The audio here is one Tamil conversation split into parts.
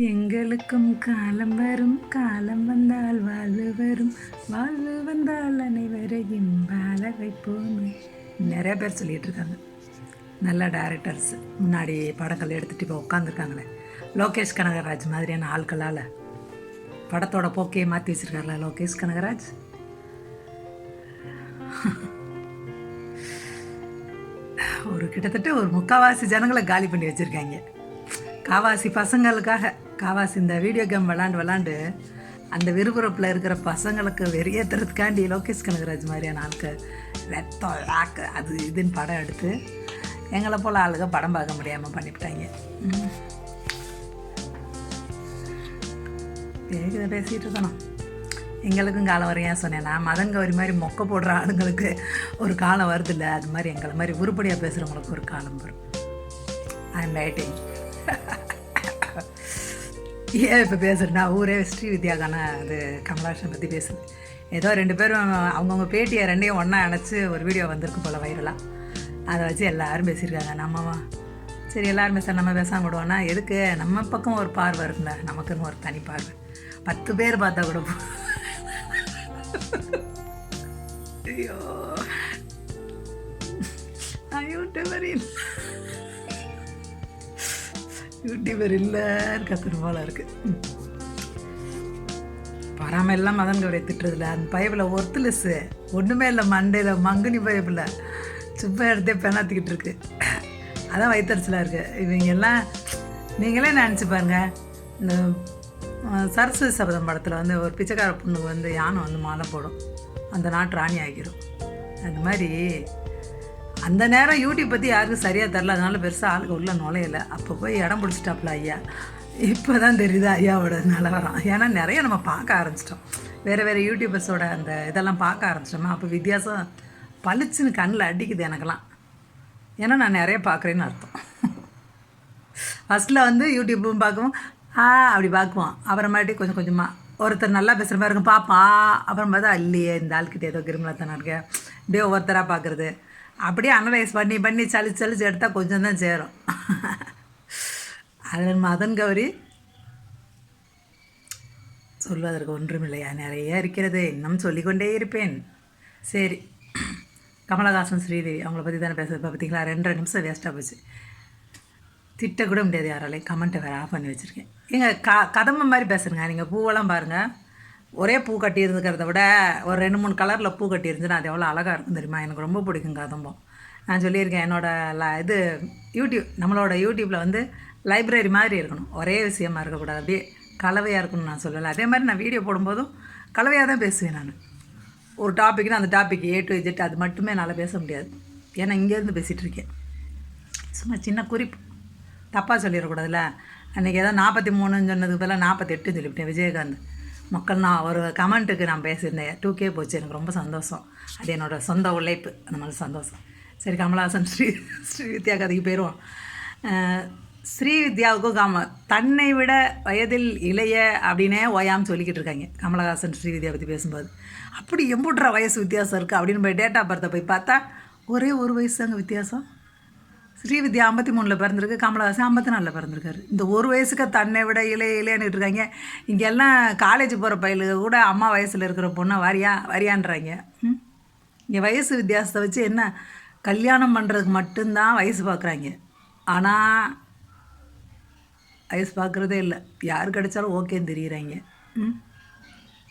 எங்களுக்கும் காலம் வரும் காலம் வந்தால் வாழ்வு வரும். வாழ்வு வந்தால் அனைவரையும் வாழ வைப்போம். நிறைய பேர் சொல்லிட்டு இருக்காங்க. நல்ல டேரக்டர்ஸ் முன்னாடி படங்கள் எடுத்துகிட்டு இப்போ உட்காந்துருக்காங்களே லோகேஷ் கனகராஜ் மாதிரியான ஆட்களால். படத்தோட போக்கையை மாற்றி வச்சுருக்காங்களா லோகேஷ் கனகராஜ்? ஒரு கிட்டத்தட்ட ஒரு முக்கால்வாசி ஜனங்களை காலி பண்ணி வச்சுருக்காங்க. காவாசி பசங்களுக்காக காவாசி இந்த வீடியோ கேம் விளாண்டு விளாண்டு அந்த விறுவிறுப்பில் இருக்கிற பசங்களுக்கு வெறியேற்றுறதுக்காண்டி லோகேஷ் கனகராஜ் மாதிரியான ஆளுக்கு ரத்தம் ராக்கு அது இதுன்னு படம் எடுத்து எங்களை போல் ஆளுக படம் பார்க்க முடியாமல் பண்ணிவிட்டாங்க. பேசிகிட்டு இருக்கணும். எங்களுக்கும் காலம் வரும் ஏன் சொன்னேன். நான் மதன் கௌரி மாதிரி மொக்க போடுற ஆளுங்களுக்கு ஒரு காலம் வருதில்ல அது மாதிரி எங்களை மாதிரி உருப்படியாக பேசுகிறவங்களுக்கு ஒரு காலம் வரும். ஐ எம் வெயிட்டிங் ஏன் இப்போ பேசுகிறேன்னா ஊரே ஸ்ரீ வித்யாகான அது கமலாஷன் பற்றி பேசுது ஏதோ ரெண்டு பேரும் அவங்கவுங்க பேட்டியை ரெண்டையும் ஒன்றா அணைச்சி ஒரு வீடியோ வந்திருக்கு போல் வைரலாக அதை வச்சு எல்லோரும் பேசியிருக்காங்க. நம்மவா? சரி எல்லோரும் பேச நம்ம பேசாமல் விடுவோன்னா எதுக்கு? நம்ம பக்கம் ஒரு பார்வை இருக்குல்ல நமக்குன்னு ஒரு தனி பார்வை. பத்து பேர் பார்த்தா கூட ஐயோ. ஐயோ டெவரின். யூடியூபர் இல்லை யூடியூபர் இல்லைன்னு கத்துற இருக்கு. பராம எல்லாம் மதன் திட்டுறதுல. அந்த பைப்பில் ஒர்த்துலெஸ்ஸு ஒன்றுமே இல்லை மண்டையில் மங்குனி பைப்பில் சும்மா எடுத்தே பெணாத்திக்கிட்டு இருக்கு. அதான் வயிற்றுச்சலாக இருக்குது இவங்க எல்லாம் நீங்களே நினச்சி பாருங்க. இந்த சரஸ்வதி சபதம் படத்தில் வந்து ஒரு பிச்சைக்கார பொண்ணுக்கு வந்து யானை வந்து மாலை போடும். அந்த நாட்டு ராணி ஆகிரும். அந்த மாதிரி அந்த நேரம் யூடியூப் பற்றி யாருக்கும் சரியாக தெரில அதனால பெருசாக ஆளுக்கு உள்ளே நுழையலை. அப்போ போய் இடம் பிடிச்சிட்டாப்புல ஐயா. இப்போ தான் தெரியுது ஐயாவோட நிலவரம். ஏன்னா நிறைய நம்ம பார்க்க ஆரம்பிச்சிட்டோம். வேறு வேறு யூடியூபர்ஸோட அந்த இதெல்லாம் பார்க்க ஆரம்பிச்சிட்டோமா? அப்போ வித்தியாசம் பளிச்சுன்னு கண்ணில் அடிக்குது எனக்கெல்லாம். ஏன்னா நான் நிறைய பார்க்குறேன்னு அர்த்தம். ஃபஸ்ட்டில் வந்து யூடியூப்பும் பார்க்குவோம். ஆ அப்படி பார்க்குவோம். அப்புறமாட்டி கொஞ்சம் கொஞ்சமாக ஒருத்தர் நல்லா பேசுகிற மாதிரி இருக்கும். பாப்பா. அப்புறம் பார்த்தா இல்லையே இந்த ஆள்கிட்ட ஏதோ கிருமலத்தனம் இருக்கு. இப்படியே ஒவ்வொருத்தராக பார்க்குறது. அப்படியே அனலைஸ் பண்ணி பண்ணி சலிச்சு சலிச்சு எடுத்தால் கொஞ்சம் தான் சேரும். அதில் மதன் கௌரி சொல்வதற்கு ஒன்றுமில்லையா? நிறைய இருக்கிறது. இன்னும் சொல்லிக்கொண்டே இருப்பேன். சரி. கமலஹாசன் ஸ்ரீதேவி அவங்கள பற்றி தானே பேசுறது? பார்த்தீங்களா ரெண்டரை நிமிஷம் வேஸ்ட்டாக போச்சு. திட்ட கூட முடியாது யாராலையும். கமெண்ட்டை வேறு ஆஃப் பண்ணி வச்சுருக்கேன். எங்கள் க கதம்ப மாதிரி பேசுகிறேங்க நீங்கள் பூவெல்லாம் பாருங்கள் ஒரே பூ கட்டி இருந்துக்கிறத விட ஒரு ரெண்டு மூணு கலரில் பூ கட்டி இருந்துச்சுன்னா அது எவ்வளோ அழகாக இருக்கும் தெரியுமா? எனக்கு ரொம்ப பிடிக்கும் கதம்பம். நான் சொல்லியிருக்கேன் என்னோடய ல இது யூடியூப் நம்மளோட யூடியூப்பில் வந்து லைப்ரரி மாதிரி இருக்கணும். ஒரே விஷயமா இருக்கக்கூடாது. அப்படியே கலவையாக இருக்கணும்னு நான் சொல்லலை. அதே மாதிரி நான் வீடியோ போடும்போதும் கலவையாக தான் பேசுவேன் நான். ஒரு டாபிக்னா அந்த டாபிக் ஏ டு ஜெட் அது மட்டுமே என்னால் பேச முடியாது. ஏன்னா இங்கேருந்து பேசிகிட்டு இருக்கேன். சும்மா சின்ன குறிப்பு. தப்பாக சொல்லிடக்கூடாதுல்ல அன்றைக்கி ஏதோ நாற்பத்தி மூணுன்னு சொன்னதுக்கு பதிலாக நாற்பத்தெட்டுன்னு சொல்லிவிட்டேன் விஜயகாந்த். மக்கள் நான் ஒரு கமெண்ட்டுக்கு நான் பேசியிருந்தேன். டூ கே போச்சு எனக்கு ரொம்ப சந்தோஷம். அது என்னோட சொந்த உழைப்பு. அந்த மாதிரி சந்தோஷம். சரி கமலஹாசன் ஸ்ரீ ஸ்ரீ வித்யா கதைக்கு போயிடுவோம் ஸ்ரீ வித்யாவுக்கும் காம தன்னை விட வயதில் இளைய அப்படின்னே ஓயாமல் சொல்லிக்கிட்டு இருக்காங்க. கமலஹாசன் ஸ்ரீ வித்யா பற்றி பேசும்போது. அப்படி எம்புட்ற வயசு வித்தியாசம் இருக்குது அப்படின்னு போய் டேட்டா பர்த்தை போய் பார்த்தா ஒரே ஒரு வயசு தாங்க வித்தியாசம். ஸ்ரீவித்யா ஐம்பத்தி மூணில் பிறந்திருக்கு கமலஹாசன் ஐம்பத்தி நாலில் பிறந்திருக்காரு. இந்த ஒரு வயசுக்கு தன்னை விட இளைய இளையன்னு இருக்காங்க. இங்கெல்லாம் காலேஜ் போகிற பயிலுக்கு கூட அம்மா வயசில் இருக்கிற பொண்ணை வரியா வரியான்றாங்க. ம்? இங்கே வயசு வித்தியாசத்தை வச்சு என்ன கல்யாணம் பண்ணுறதுக்கு மட்டும்தான் வயசு பார்க்குறாங்க ஆனால் வயசு பார்க்குறதே இல்லை. யார் கிடைச்சாலும் ஓகேன்னு தெரியுறாங்க. ம்?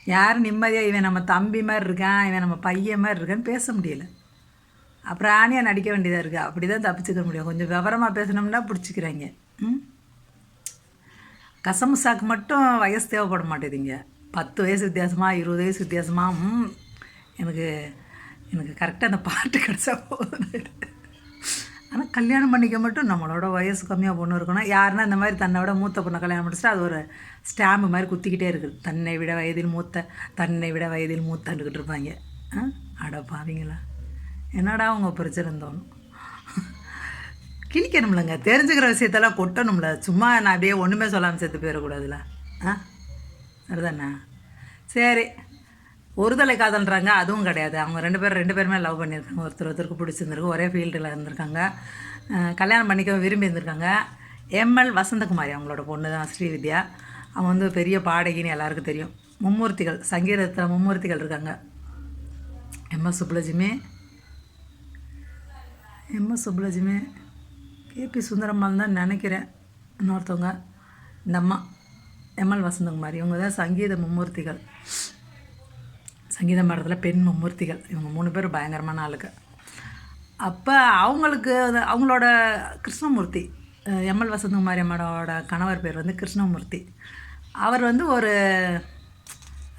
யார் நிம்மதியாக இவன் நம்ம தம்பி மாதிரி இருக்கான் இவன் நம்ம பையன் மாதிரி இருக்கான்னு பேச முடியலை. அப்புறம் ஆணியாக நடிக்க வேண்டியதாக இருக்குது அப்படி தான் தப்பிச்சுக்க முடியும். கொஞ்சம் விவரமாக பேசினோம்னா பிடிச்சிக்கிறாங்க. ம்? கசமுசாக்கு மட்டும் வயசு தேவைப்பட மாட்டேதுங்க. பத்து வயசு வித்தியாசமாக இருபது வயசு வித்தியாசமாக ம். எனக்கு எனக்கு கரெக்டாக அந்த பாட்டு கிடச்சா போதும். ஆனால் கல்யாணம் பண்ணிக்க மட்டும் நம்மளோட வயசு கம்மியாக பொண்ணு இருக்கணும். யாருன்னா இந்த மாதிரி தன்னை விட மூத்த பொண்ணை கல்யாணம் பண்ணிச்சுட்டு அது ஒரு ஸ்டாம்பு மாதிரி குத்திக்கிட்டே இருக்குது தன்னை விட வயதில் மூத்த தன்னை விட வயதில் மூத்தாண்டுக்கிட்டு இருப்பாங்க. ஆ? அட பாவீங்களா. என்னடா அவங்க பிரச்சனை தோணும்? கிழிக்கணும்லங்க. தெரிஞ்சுக்கிற விஷயத்தெல்லாம் கொட்டணும்ல. சும்மா நான் அப்படியே ஒன்றுமே சொல்லாமல் செத்து போயிடக்கூடாதுல. ஆ? சரிதானே? சரி. ஒரு தலை காதல்ன்றாங்க அதுவும் கிடையாது. அவங்க ரெண்டு பேரும் ரெண்டு பேருமே லவ் பண்ணியிருக்காங்க. ஒருத்தர் ஒருத்தருக்கு பிடிச்சிருந்துருக்கு. ஒரே ஃபீல்டில் இருந்திருக்காங்க. கல்யாணம் பண்ணிக்க விரும்பி இருந்திருக்காங்க. எம்எல் வசந்தகுமாரி அவங்களோட பொண்ணு தான் ஸ்ரீவித்யா. அவங்க வந்து பெரிய பாடகின்னு எல்லாருக்கும் தெரியும். மும்மூர்த்திகள் சங்கீதத்தில் மும்மூர்த்திகள் இருக்காங்க. M S Subbulakshmi M S Subbulakshmi K B Sundarambal தான் நினைக்கிறேன். இன்னொருத்தவங்க இந்த அம்மா எம்எல் வசந்தகுமாரி. இவங்க தான் சங்கீத மும்மூர்த்திகள். சங்கீத பாடத்தில் பெண் மும்மூர்த்திகள். இவங்க மூணு பேர் பயங்கரமான ஆளுக்கு அப்போ அவங்களுக்கு அவங்களோட கிருஷ்ணமூர்த்தி எம்எல் வசந்தகுமாரி அம்மாவோட கணவர் பேர் வந்து கிருஷ்ணமூர்த்தி. அவர் வந்து ஒரு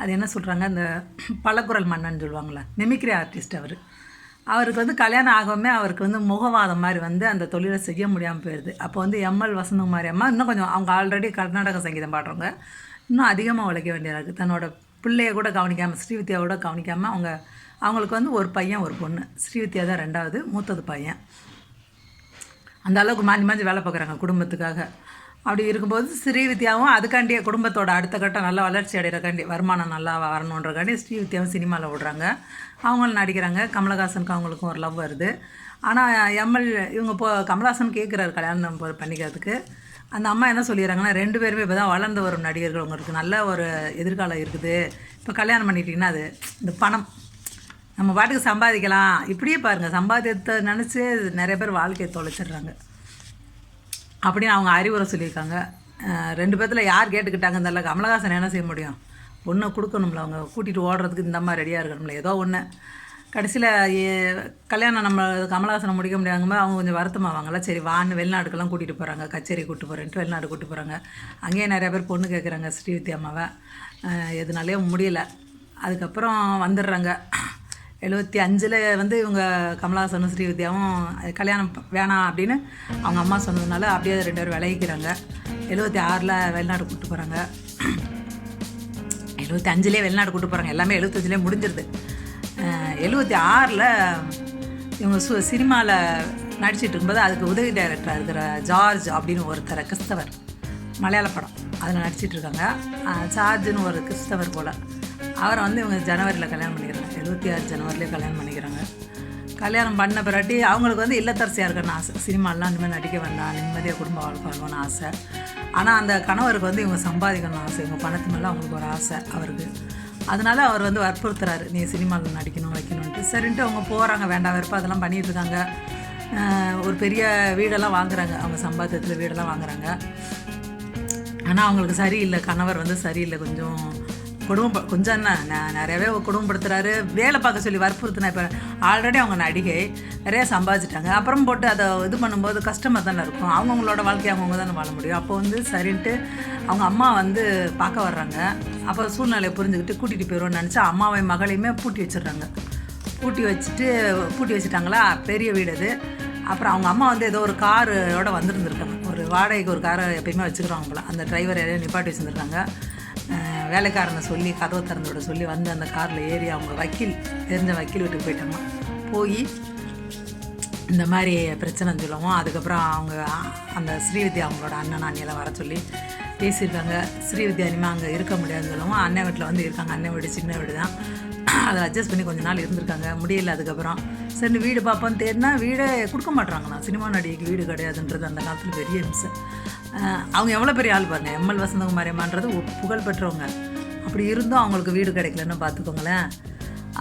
அது என்ன சொல்கிறாங்க அந்த பலக்குரல் மன்னன் சொல்லுவாங்களே மிமிக்ரி ஆர்டிஸ்ட் அவர். அவருக்கு வந்து கல்யாணம் ஆகவுமே அவருக்கு வந்து முகவாதம் மாதிரி வந்து அந்த தொழிலை செய்ய முடியாமல் போயிடுது அப்போ வந்து எம்எல் வசந்தகுமாரி அம்மா இன்னும் கொஞ்சம் அவங்க ஆல்ரெடி கர்நாடக சங்கீதம் பாடுறவங்க இன்னும் அதிகமாக உழைக்க வேண்டியதாக இருக்குது தன்னோட பிள்ளைய கூட கவனிக்காமல் ஸ்ரீவித்யா கூட கவனிக்காமல் அவங்க அவங்களுக்கு வந்து ஒரு பையன் ஒரு பொண்ணு. ஸ்ரீவித்யா தான் ரெண்டாவது மூத்தது பையன். அந்த அளவுக்கு மாஞ்சி மாஞ்சி வேலை பார்க்குறாங்க குடும்பத்துக்காக. அப்படி இருக்கும்போது ஸ்ரீவித்யாவும் அதுக்காண்டியே குடும்பத்தோட அடுத்த கட்டம் நல்லா வளர்ச்சி அடைகிறக்காண்டி வருமானம் நல்லா வரணுன்றக்காண்டி ஸ்ரீவித்யாவும் சினிமாவில் விடுறாங்க அவங்களும் நடிக்கிறாங்க. கமலஹாசனுக்கு அவங்களுக்கும் ஒரு லவ் வருது. ஆனால் எம்எல் இவங்க இப்போ கமலஹாசன் கேட்குறாரு கல்யாணம் பண்ணிக்கிறதுக்கு. அந்த அம்மா என்ன சொல்லிடுறாங்கன்னா ரெண்டு பேருமே இப்போ தான் வளர்ந்து வரும் நடிகர்கள். உங்களுக்கு நல்ல ஒரு எதிர்காலம் இருக்குது. இப்போ கல்யாணம் பண்ணிட்டீங்கன்னா அது இந்த பணம். நம்ம பாட்டுக்கு சம்பாதிக்கலாம். இப்படியே பாருங்கள் சம்பாதியத்தை நினச்சி நிறைய பேர் வாழ்க்கையை தொலைச்சிடுறாங்க. அப்படின்னு அவங்க அறிவுரை சொல்லியிருக்காங்க. ரெண்டு பேர்த்தில் யார் கேட்டுக்கிட்டாங்க தெரியல. கமலஹாசன் என்ன செய்ய முடியும்? ஒன்று கொடுக்கணும்ல. அவங்க கூட்டிகிட்டு ஓடுறதுக்கு இந்த மாதிரி ரெடியாக இருக்கணும்ல. ஏதோ ஒன்று கடைசியில் கல்யாணம் நம்ம கமலஹாசனை முடிக்க முடியாங்கும்போது அவங்க கொஞ்சம் வருத்தமாவாங்கள சரி வான்னு வெளிநாட்டுக்கெல்லாம் கூட்டிகிட்டு போகிறாங்க கச்சேரி கூட்டு போகிறேன்ட்டு வெளிநாடு கூட்டு போகிறாங்க அங்கேயே நிறையா பேர் பொண்ணு கேட்குறாங்க ஸ்ரீவித்யா அம்மாவை. அஹ் எதுனாலே முடியல. அதுக்கப்புறம் வந்துடுறாங்க. எழுபத்தி அஞ்சில் வந்து இவங்க கமலஹாசனும் ஸ்ரீவித்யாவும் கல்யாணம் வேணாம் அப்படின்னு அவங்க அம்மா சொன்னதுனால அப்படியே ரெண்டு பேரும் விளையிக்கிறாங்க எழுபத்தி ஆறில் வெளிநாடு கூப்பிட்டு போகிறாங்க எழுபத்தி அஞ்சுலேயே வெளிநாடு கூட்டு போகிறாங்க எல்லாமே எழுபத்தஞ்சிலே முடிஞ்சிருது. எழுபத்தி ஆறில் இவங்க சு சினிமாவில் நடிச்சிட்டு இருக்கும்போது அதுக்கு உதவி டைரக்டராக இருக்கிற ஜார்ஜ் அப்படின்னு ஒருத்தர் கிறிஸ்தவர் மலையாள படம். அதில் நடிச்சிட்டு இருக்காங்க. ஜார்ஜுன்னு ஒரு கிறிஸ்தவர் போல். அவரை வந்து இவங்க ஜனவரியில் கல்யாணம் பண்ணிக்கிறாங்க. எழுபத்தி ஆறு ஜனவரிலே கல்யாணம் பண்ணிக்கிறாங்க. கல்யாணம் பண்ண பிறட்டி அவங்களுக்கு வந்து இல்லத்தரசியாக இருக்கணும்னு ஆசை. சினிமாலாம் இந்த மாதிரி நடிக்க வேண்டாம் நிம்மதியாக குடும்ப வாழ்க்கணும்னு ஆசை. ஆனால் அந்த கணவருக்கு வந்து இவங்க சம்பாதிக்கணும்னு ஆசை. இவங்க பணத்து மேலே அவங்களுக்கு ஒரு ஆசை அவருக்கு. அதனால அவர் வந்து வற்புறுத்துறாரு. நீ சினிமாவில் நடிக்கணும் வைக்கணுன்ட்டு சரின்ட்டு அவங்க போகிறாங்க வேண்டாம் வெறுப்பா அதெல்லாம் பண்ணிட்டு இருக்காங்க. ஒரு பெரிய வீடெல்லாம் வாங்குறாங்க. அவங்க சம்பாத்தியத்தில் வீடெல்லாம் வாங்குறாங்க. ஆனால் அவங்களுக்கு சரியில்லை. கணவர் வந்து சரியில்லை. கொஞ்சம் குடும்பம் கொஞ்சம் தான் ந- நிறையவே குடும்பப்படுத்துறாரு வேலை பார்க்க சொல்லி வற்புறுத்தினா இப்போ ஆல்ரெடி அவங்க நடிகை நிறைய சம்பாதிச்சிட்டாங்க. அப்புறம் போட்டு அதை இது பண்ணும்போது கஷ்டமாக தானே இருக்கும். அவங்கவுங்களோட வாழ்க்கையை அவங்கவுங்க தானே வாழ முடியும். அப்போ வந்து சரின்ட்டு அவங்க அம்மா வந்து பார்க்க வர்றாங்க. அப்போ சூழ்நிலையை புரிஞ்சுக்கிட்டு கூட்டிகிட்டு போயிடுவோம்னு நினச்சா அம்மாவை மகளையுமே பூட்டி வச்சிடுறாங்க. பூட்டி வச்சுட்டு பூட்டி வச்சுட்டாங்களா? பெரிய வீடு அது. அப்புறம் அவங்க அம்மா வந்து ஏதோ ஒரு காரோட வந்திருந்துருக்காங்க. ஒரு வாடகைக்கு ஒரு காரை எப்பயுமே வச்சுக்கிறாங்க போல அந்த டிரைவர் யாரையும் நிப்பாட்டி வச்சுருந்துருக்காங்க. வேலைக்காரனை சொல்லி கதவை திறந்து விட சொல்லி வந்து அந்த காரில் ஏறி அவங்க வக்கீல் தெரிஞ்ச வக்கீல் வீட்டுக்கு போயிட்டாங்க. போய் இந்த மாதிரி பிரச்சனை சொல்லுவோம். அதுக்கப்புறம் அவங்க அந்த ஸ்ரீவித்யா அவங்களோட அண்ணன் அண்ணியெல்லாம் வர சொல்லி பேசியிருக்காங்க. ஸ்ரீவித்யா இனிமேல் அங்கே இருக்க முடியாதுன்னு சொல்லுவோம். அண்ணன் வீட்டில் வந்து இருக்காங்க. அண்ணன் வீடு சின்ன வீடு தான் அதை அட்ஜஸ்ட் பண்ணி கொஞ்ச நாள் இருந்திருக்காங்க. முடியல அதுக்கப்புறம் சரி வீடு பார்ப்போம் தேடினா வீடே கொடுக்க மாட்டாங்கண்ணா சினிமா நடிகைக்கு வீடு கிடையாதுன்றது அந்த காலத்தில் பெரிய அம்சம் அவங்க எவ்வளோ பெரிய ஆள் பாருங்க. எம்எல் வசந்தகுமாரி அம்மான்றது புகழ் பெற்றவங்க. அப்படி இருந்தும் அவங்களுக்கு வீடு கிடைக்கலன்னு பார்த்துக்கோங்களேன்.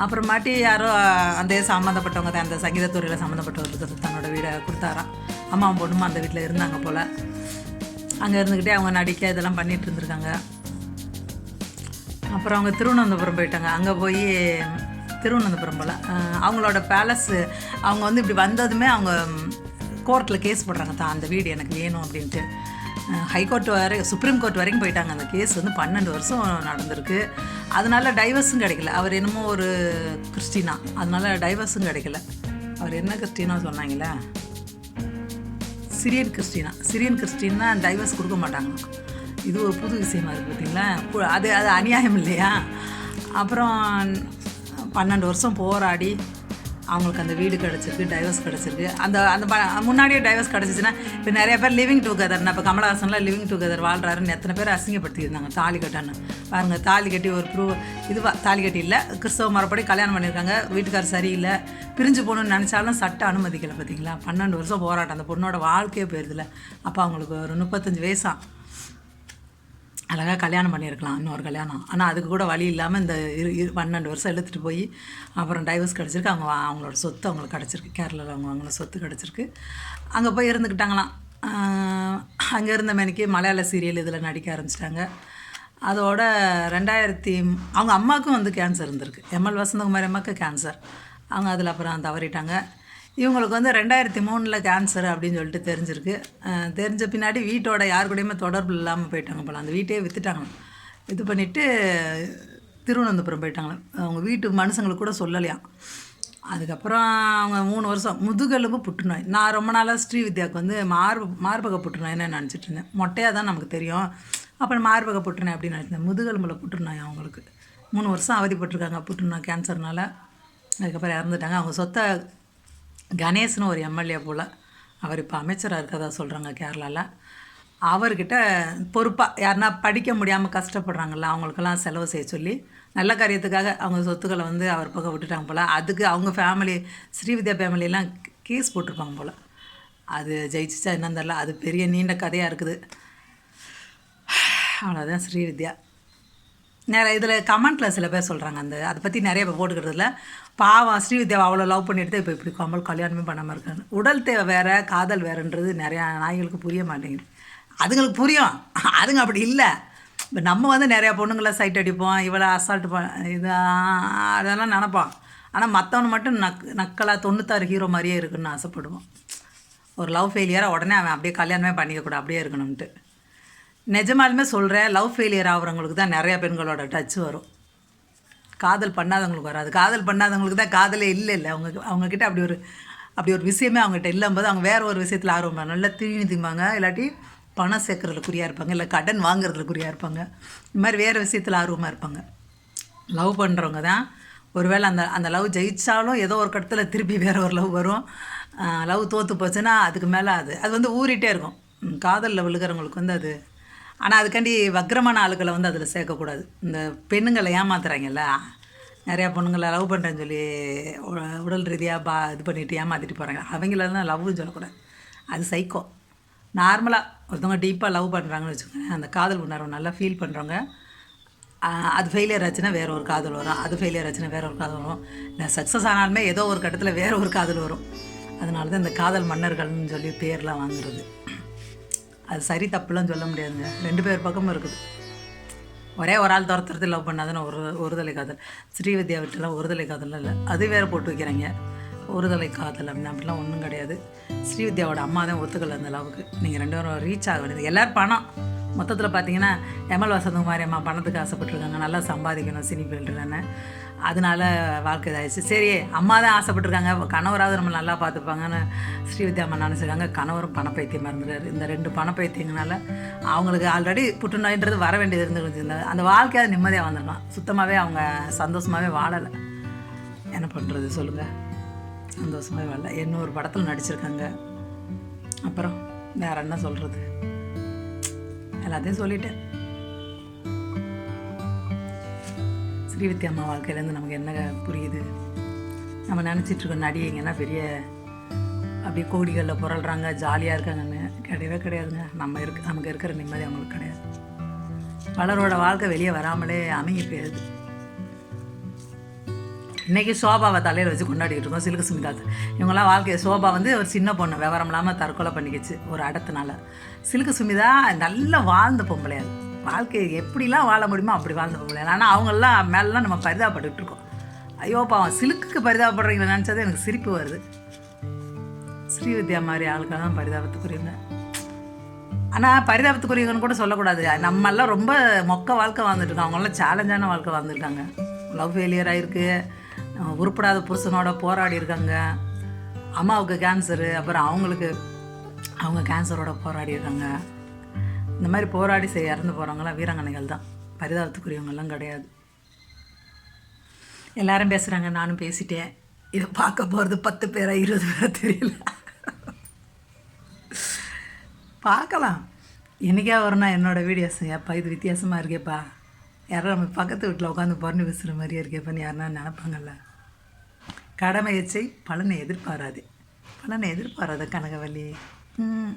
அப்புறமாட்டி யாரோ அந்த சம்மந்தப்பட்டவங்க தான் அந்த சங்கீதத்துறையில் சம்மந்தப்பட்டவர்களுக்கு தன்னோட வீடை கொடுத்தாராம். அம்மாவும் பொண்ணுமா அந்த வீட்டில் இருந்தாங்க போல். அங்கே இருந்துக்கிட்டே அவங்க நடிக்க இதெல்லாம் பண்ணிகிட்டு இருந்திருக்காங்க. அப்புறம் அவங்க திருவனந்தபுரம் போயிட்டாங்க. அங்கே போய் திருவனந்தபுரம் போல். அவங்களோட பேலஸ் அவங்க வந்து இப்படி வந்ததுமே அவங்க கோர்ட்டில் கேஸ் போடுறாங்க. தான் அந்த வீடு எனக்கு வேணும் அப்படின்ட்டு. ஹைகோர்ட் வரை சுப்ரீம் கோர்ட் வரைக்கும் போயிட்டாங்க. அந்த கேஸ் வந்து பன்னெண்டு வருஷம் நடந்திருக்கு. அதனால டைவர்ஸும் கிடைக்கல. அவர் என்னமோ ஒரு கிறிஸ்டினா. அதனால டைவர்ஸும் கிடைக்கல. அவர் என்ன கிறிஸ்டினா சொன்னாங்களே சிரியன் கிறிஸ்டினா. சிரியன் கிறிஸ்டின்னா டைவர்ஸ் கொடுக்க மாட்டாங்க. இது ஒரு புது விஷயமா இருக்குது பார்த்தீங்களா பு- அது அது அநியாயம் இல்லையா? அப்புறம் பன்னெண்டு வருஷம் போராடி அவங்களுக்கு அந்த வீடு கிடச்சிருக்கு டைவர்ஸ் கிடச்சிருக்கு. அந்த அந்த முன்னாடியே டைவர்ஸ் கிடச்சிச்சின்னா இப்போ நிறைய பேர் லிவிங் டுகெதர் இப்போ கமலஹாசன்லாம் லிவிங் டுகெதர் வாழ்கிறாருன்னு எத்தனை பேர் அசிங்கப்படுத்தியிருந்தாங்க தாலி கட்டான்னு. பாருங்கள் தாலி கட்டி ஒரு ப்ரூவ் இதுவா தாலி கட்டி இல்லை கிறிஸ்தவ மரப்படி கல்யாணம் பண்ணியிருக்காங்க வீட்டுக்கார் சரியில்லை பிரிஞ்சு போகணும்னு நினச்சாலும் சட்டம் அனுமதிக்கலை பார்த்தீங்களா பன்னெண்டு வருஷம் போராட்டம் அந்த பொண்ணோட வாழ்க்கையே போயிருதுல அப்போ அவங்களுக்கு ஒரு முப்பத்தஞ்சு வயசா. அழகாக கல்யாணம் பண்ணியிருக்கலாம் இன்னொரு கல்யாணம். ஆனால் அதுக்கு கூட வழி இல்லாமல் இந்த இரு இரு பன்னெண்டு வருஷம் இழுத்துட்டு போய் அப்புறம் டைவர்ஸ் கிடச்சிருக்கு. அவங்க அவங்களோட சொத்து அவங்களுக்கு கிடச்சிருக்கு. கேரளாவில் அவங்க அவங்களோட சொத்து கிடச்சிருக்கு. அங்கே போய் இருந்துக்கிட்டாங்களாம் அங்கே இருந்த மேனிக்கு மலையாள சீரியல் இதில் நடிக்க ஆரம்பிச்சிட்டாங்க. அதோட ரெண்டாயிரத்தி அவங்க அம்மாவுக்கும் வந்து கேன்சர் இருந்திருக்கு. எம்எல் வசந்தகுமாரி அம்மாவுக்கு கேன்சர் அவங்க அதில் அப்புறம் தவறிட்டாங்க. இவங்களுக்கு வந்து ரெண்டாயிரத்தி மூணில் கேன்சர் அப்படின்னு சொல்லிட்டு தெரிஞ்சிருக்கு. தெரிஞ்ச பின்னாடி வீட்டோட யார் கூடயுமே தொடர்பு இல்லாமல் போயிட்டாங்க போல. அந்த வீட்டையே விற்றுட்டாங்க இது பண்ணிவிட்டு திருவனந்தபுரம் போயிட்டாங்க. அவங்க வீட்டு மனுஷங்களுக்கு கூட சொல்லலையாம் அதுக்கப்புறம் அவங்க மூணு வருஷம் முதுகெலும்பு புற்றுநோய். நான் ரொம்ப நாளாக ஸ்ரீவித்யாவுக்கு வந்து மார்பு மார்பக புற்றுநோய்னு நினச்சிட்டு இருந்தேன். மொட்டையாக தான் நமக்கு தெரியும். அப்புறம் மார்பக புற்றுநோய் அப்படின்னு நினச்சிருந்தேன் முதுகெலும்பில் புற்றுநோய் அவங்களுக்கு. மூணு வருஷம் அவதிப்பட்டிருக்காங்க புற்றுநோய் கேன்சர்னால அதுக்கப்புறம் இறந்துட்டாங்க. அவங்க சொத்தை கணேஷ்னு ஒரு எம்எல்ஏ போல். அவர் இப்போ அமைச்சராக இருக்கதா சொல்கிறாங்க கேரளாவில் அவர்கிட்ட பொறுப்பாக யாருன்னா படிக்க முடியாமல் கஷ்டப்படுறாங்கல்ல அவங்களுக்கெல்லாம் செலவு செய்ய சொல்லி நல்ல காரியத்துக்காக அவங்க சொத்துக்களை வந்து அவர் பக்கம் விட்டுட்டாங்க போல். அதுக்கு அவங்க ஃபேமிலி ஸ்ரீவித்யா ஃபேமிலியெல்லாம் கேஸ் போட்டிருப்பாங்க போல். அது ஜெயிச்சிச்சா என்னன்னு தெரில அது பெரிய நீண்ட கதையாக இருக்குது. அவ்வளோதான் ஸ்ரீவித்யா. நிறைய இதில் கமெண்ட்டில் சில பேர் சொல்கிறாங்க அந்த அதை பற்றி நிறைய இப்போ போட்டுக்கிறதுல பாவம் ஸ்ரீவித்யாவை அவ்வளோ லவ் பண்ணிட்டு இப்போ இப்படி கமல் கல்யாணமே பண்ணாமல் இருக்காங்க. உடல் தேவை வேறு காதல் வேறுன்றது நிறையா நாய்களுக்கு புரிய மாட்டேங்குது. அதுங்களுக்கு புரியும். அதுங்க அப்படி இல்லை. இப்போ நம்ம வந்து நிறையா பொண்ணுங்களை சைட் அடிப்போம் இவ்வளோ அசால்ட் ப இது அதெல்லாம் நினப்போம். ஆனால் மற்றவன் மட்டும் நக் நக்கலாக தொண்ணூத்தாறு ஹீரோ மாதிரியே இருக்குன்னு ஆசைப்படுவோம். ஒரு லவ் ஃபெயிலியராக உடனே அவன் அப்படியே கல்யாணமே பண்ணிக்கக்கூடாது அப்படியே இருக்கணும்ன்ட்டு. நிஜமாலுமே சொல்கிறேன் லவ் ஃபெயிலியர் ஆகிறவங்களுக்கு தான் நிறைய பெண்களோட டச் வரும். காதல் பண்ணாதவங்களுக்கு வராது. காதல் பண்ணாதவங்களுக்கு தான் காதலே இல்லை இல்லை. அவங்க அவங்கக்கிட்ட அப்படி ஒரு அப்படி ஒரு விஷயமே அவங்ககிட்ட இல்லாம்போது அவங்க வேறு ஒரு விஷயத்தில் ஆர்வம் நல்லா தீனி திம்பாங்க இல்லாட்டி பணம் சேர்க்குறதுல குறியாக இருப்பாங்க இல்லை கடன் வாங்குறதுல குறியாக இருப்பாங்க. இந்த மாதிரி வேறு விஷயத்தில் ஆர்வமாக இருப்பாங்க. லவ் பண்ணுறவங்க தான் ஒருவேளை அந்த அந்த லவ் ஜெயித்தாலும் ஏதோ ஒரு கட்டத்தில் திருப்பி வேறு ஒரு லவ் வரும். லவ் தோற்று போச்சுன்னா அதுக்கு மேலே அது அது வந்து ஊறிட்டே இருக்கும். ம், காதலில் விழுகிறவங்களுக்கு வந்து அது ஆனால் அதுக்காண்டி வக்ரமான ஆளுகளை வந்து அதில் சேர்க்கக்கூடாது. இந்த பெண்ணுங்களை ஏமாத்துறாங்கல்ல நிறையா பொண்ணுங்களை லவ் பண்ணுறேன்னு சொல்லி உடல் ரீதியாக பா இது பண்ணிவிட்டு ஏமாற்றிட்டு போகிறாங்க அவங்கள தான் லவ்னு சொல்லக்கூடாது. அது சைக்கோ நார்மலாக ஒருத்தவங்க டீப்பாக லவ் பண்ணுறாங்கன்னு வச்சுக்கோங்க அந்த காதல் உணர்வு நல்லா ஃபீல் பண்ணுறவங்க அது ஃபெயிலியர் ஆச்சுன்னா வேற ஒரு காதல் வரும். அது ஃபெயிலியர் ஆச்சுன்னா வேற ஒரு காதல் வரும். இல்லை சக்ஸஸ் ஆனாலுமே ஏதோ ஒரு கட்டத்தில் வேற ஒரு காதல் வரும். அதனால தான் இந்த காதல் மன்னர்கள்னு சொல்லி பேர்லாம் வாங்குறது. அது சரி தப்புலாம் சொல்ல முடியாதுங்க. ரெண்டு பேர் பக்கமும் இருக்குது. ஒரே ஒரு ஆள் துரத்துறது லவ் பண்ணாதுன்னு ஒரு ஒருதலை காதல். ஸ்ரீவித்யா விட்டுலாம் ஒருதலை காதல்லாம் இல்லை. அது வேறு போட்டு வைக்கிறாங்க. ஒருதலை காதல் அப்படின்னு. அப்படிலாம் ஒன்றும் கிடையாது. ஸ்ரீவித்யாவோட அம்மா தான் ஒத்துக்கலை அந்த லவ்வுக்கு நீங்கள் ரெண்டு பேரும் ரீச் ஆக வேண்டியது எல்லோரும் பணம். மொத்தத்தில் பார்த்தீங்கன்னா எம்எல் வசந்தகுமாரி அம்மா பணத்துக்கு ஆசைப்பட்டுருக்காங்க. நல்லா சம்பாதிக்கணும் சினி ஃபீல்டுலன்னு அதனால வாழ்க்கை இதாகிடுச்சு சரி அம்மா தான் ஆசைப்பட்டிருக்காங்க. கணவராவது நம்ம நல்லா பார்த்துப்பாங்கன்னு ஸ்ரீவித்யா அம்மா நினச்சிருக்காங்க? கணவரும் பணப்பைத்தியமாக இருந்துறாரு இந்த ரெண்டு பணப்பைத்தியங்கனால அவங்களுக்கு ஆல்ரெடி புற்றுநோயின்றது வர வேண்டியது இருந்துருந்துருந்தது அந்த வாழ்க்கையாவது நிம்மதியாக வந்திருக்கலாம் சுத்தமாகவே அவங்க சந்தோஷமாகவே வாழலை. என்ன பண்ணுறது சொல்லுங்கள் சந்தோஷமாகவே வாழல. இன்னொரு படத்தில் நடிச்சிருக்காங்க. அப்புறம் வேறு என்ன சொல்கிறது எல்லாத்தையும் சொல்லிட்டேன் ஸ்ரீவித்யா அம்மா வாழ்க்கையிலேருந்து நமக்கு என்ன புரியுது? நம்ம நினச்சிட்டு இருக்கோம் நடிகைங்கன்னா பெரிய அப்படியே கோடிகளில் புரள்றாங்க ஜாலியாக இருக்காங்கன்னு கிடையவே கிடையாதுங்க. நம்ம இருக்கு நமக்கு இருக்கிற நிம்மதி அவங்களுக்கு கிடையாது. பலரோட வாழ்க்கை வெளியே வராமலே அமைங்கி போயிடுது இன்றைக்கி சோபாவை தலையில் வச்சு கொண்டாடிக்கிட்டு இருக்கோம் சிலுக்கு சுமிதா இவங்கெல்லாம் வாழ்க்கை சோபா வந்து ஒரு சின்ன பொண்ணு விவரம் இல்லாமல் தற்கொலை பண்ணிக்கிச்சு ஒரு அடத்தினால. சிலுக்கு சுமிதா நல்ல வாழ்ந்த பொம்பளையா வாழ்க்கை எப்படிலாம் வாழ முடியுமோ அப்படி வாழ்ந்த பொம்பளையா ஆனால் அவங்கெல்லாம் மேலாம் நம்ம பரிதாபப்பட்டுக்கிட்டு இருக்கோம். ஐயோ பாவம் சிலுக்குக்கு பரிதாபப்படுறீங்களா நினச்சது எனக்கு சிரிப்பு வருது. ஸ்ரீவித்யா மாதிரி ஆளுக்காக தான் பரிதாபத்துக்குரியவங்க. ஆனால் பரிதாபத்துக்குரியவங்கன்னு கூட சொல்லக்கூடாது. நம்மெல்லாம் ரொம்ப மொக்க வாழ்க்கை வாழ்ந்துட்டுருக்கோம் அவங்களாம் சேலஞ்சான வாழ்க்கை வாழ்ந்துருக்காங்க. லவ் ஃபெயிலியர் ஆகிருக்கு உருப்படாத புருஷனோட போராடி இருக்காங்க. அம்மாவுக்கு கேன்சரு அப்புறம் அவங்களுக்கு அவங்க கேன்சரோட போராடி இருக்காங்க. இந்த மாதிரி போராடி செய்ய இறந்து போகிறவங்களாம் வீராங்கனைகள் தான். பரிதாபத்துக்குரியவங்கெல்லாம் கிடையாது. எல்லாரும் பேசுகிறாங்க நானும் பேசிட்டேன். இதை பார்க்க போகிறது பத்து பேரா இருபது பேரா தெரியல. பார்க்கலாம். என்றைக்கா வரும்னா என்னோடய வீடியோஸ் ஏப்பா இது வித்தியாசமாக இருக்கேப்பா. யாரும் நம்ம பக்கத்து வீட்டில் உட்காந்து பொண்ணு பேசுகிற மாதிரியே இருக்கேப்பான்னு யாருன்னா நினப்பாங்கல்ல. கடமை எச்சை பலனை எதிர்பாராது. பலனை எதிர்பாராத கனகவல்லி. ம்.